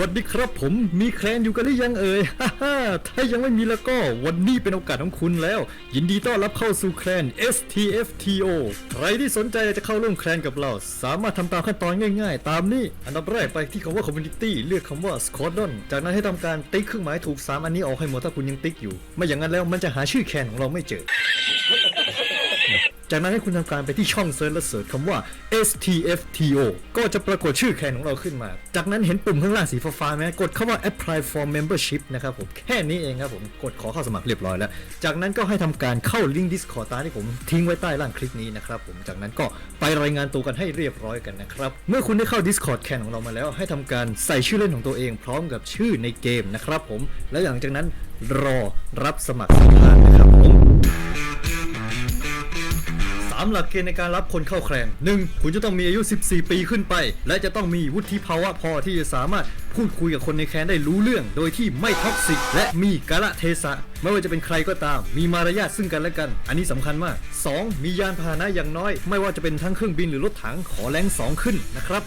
วัสดีครับผมมีแคลนอยู่กันหรือยังเอ่ยฮ่าฮ่าถ้ายังไม่มีแล้วก็วันนี้เป็นโอกาสของคุณแล้ว ยินดีต้อนรับเข้าสู่แคลน STFTO ใครที่สนใจจะเข้าร่วมแคลนกับเรา สามารถทำตามขั้นตอนง่ายๆ ตามนี้ อันดับแรกไปที่คำว่า Community เลือกคำว่า Squadron จากนั้นให้ทำการติ๊กเครื่องหมายถูก 3 อันนี้ออกให้หมดถ้าคุณยังติ๊กอยู่ ไม่อย่างนั้นแล้วมันจะหาชื่อแคลนของเราไม่เจอ จากนั้นให้คุณทำการไปที่ช่องเซิร์ชและเสิร์ชคำว่า STFTO ก็จะปรากฏชื่อแคนของเราขึ้นมา จากนั้นเห็นปุ่มข้างล่างสีฟ้าๆไหมกดคำว่า apply for membership นะครับผมแค่นี้เองครับผมกดขอเข้าสมัครเรียบร้อยแล้ว จากนั้นก็ให้ทำการเข้าลิงก์ Discord ตามที่ผมทิ้งไว้ใต้ล่างคลิปนี้นะครับผมจากนั้นก็ไปรายงานตัวกันให้เรียบร้อยกันนะครับเมื่อคุณได้เข้า Discord แคนของเรามาแล้ว ให้ทำการใส่ชื่อเล่นของตัวเองพร้อมกับชื่อในเกมนะครับผมและหลังจากนั้นรอรับสมัครสัมภาษณ์นะครับผม สามหลักเกณฑ์ในการรับคนเข้าแคลนหนึ่งคุณจะต้องมีอายุ 14 ปีขึ้นไป และจะต้องมีวุฒิภาวะพอที่จะสามารถพูดคุยกับคนในแคลนได้รู้เรื่อง โดยที่ไม่ท็อกซิกและมีกาละเทศะไม่ว่าจะเป็นใครก็ตาม มีมารยาทซึ่งกันและกัน อันนี้สำคัญมาก 2. มียานพาหนะอย่างน้อย ไม่ว่าจะเป็นทั้งเครื่องบินหรือรถถังขอแรงสองขึ้นนะครับ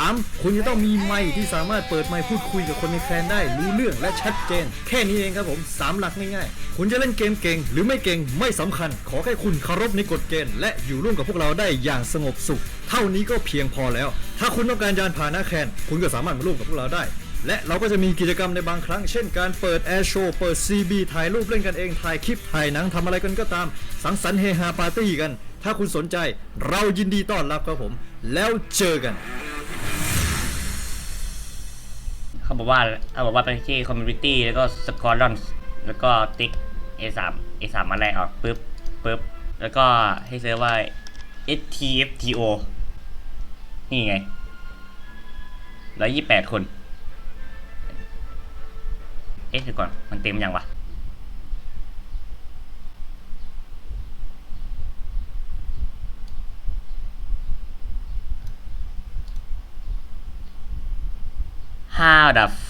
3. คุณจะต้องมีไมค์ที่สามารถเปิดไมค์พูดคุยกับคนในแคลนได้รู้เรื่องและชัดเจน แค่นี้เองครับผม 3 หลักง่ายๆ คุณจะเล่นเกมเก่ง หรือไม่เก่งไม่สำคัญ ขอแค่คุณเคารพในกฎเกณฑ์และอยู่ร่วมกับพวกเราได้อย่างสงบสุข เท่านี้ก็เพียงพอแล้ว ถ้าคุณต้องการยานพาหนะแคนคุณก็สามารถมาร่วมกับพวกเราได้และเราก็จะมีกิจกรรมในบางครั้ง เช่นการเปิดแอร์โชว์ เปิด CB ถ่ายรูปเล่นกันเอง ถ่ายคลิป ถ่ายหนังทำอะไรกันก็ตาม สังสรรค์เฮฮาปาร์ตี้กัน ถ้าคุณสนใจ เรายินดีต้อนรับครับผม แล้วเจอกัน เขาบอกว่าเขาบอกว่าไปที่คอมมูนิตี้แล้วก็สกอร์ลอนแล้วก็ติ๊ก A3 A3 มาแรกออกปุ๊บปุ๊บแล้วก็ให้เซิร์ชว่า STFTO นี่ไงร้อยยี่แปดคน เอ๊ะเดี๋ยวก่อน มันเต็มยังวะ How the f-